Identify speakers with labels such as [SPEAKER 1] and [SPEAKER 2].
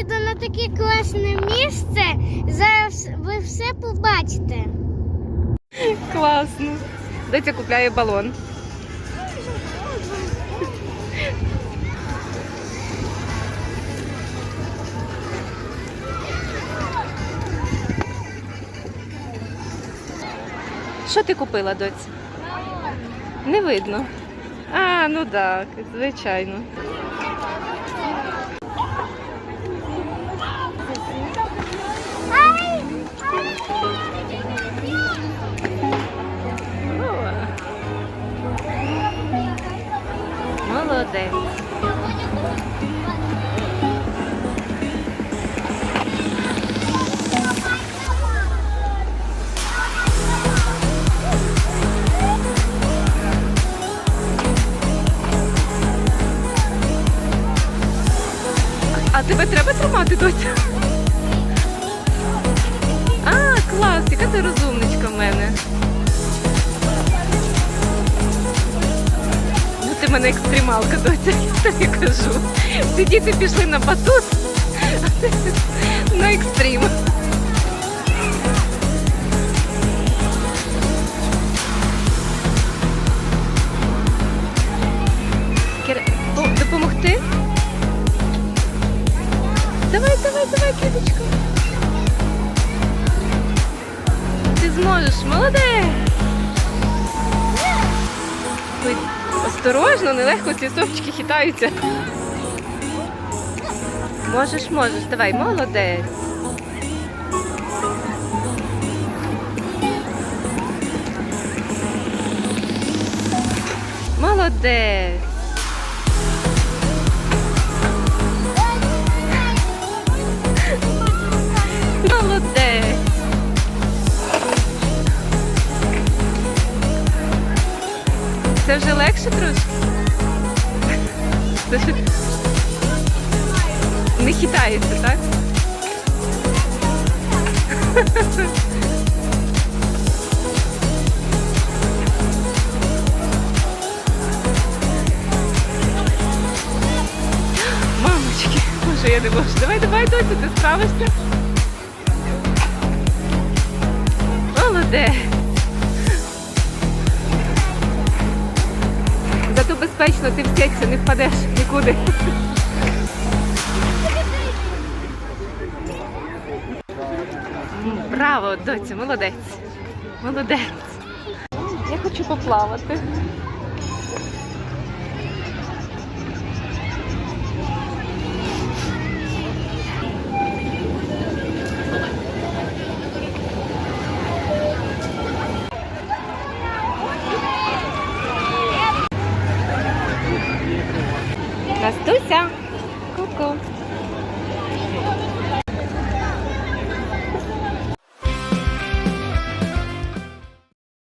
[SPEAKER 1] їду на таке класне місце. Зараз ви все побачите.
[SPEAKER 2] Класно. Доця купляє балон. Що ти купила, доць? Не видно. А, ну так, звичайно. А тебе треба тримати, доця? А, клас, яка ти розумничка мене екстремалка, доця, я кажу. Всі діти пішли на батут, на екстрім. Кіра, допомогти? Давай, давай, давай, квіточка. Ти зможеш, молодець. Осторожно, нелегко ці совчики хитаються. Можеш, можеш, давай, молодець. Молодець. Це вже легше трошки? Не хитається, так? Мамочки, боже, я не можу. Давай, давай, доця, ти справишся. Молодець. Безпечно ти в сетці не впадеш нікуди. Браво, доці, молодець. Молодець. Я хочу поплавати. Настуся.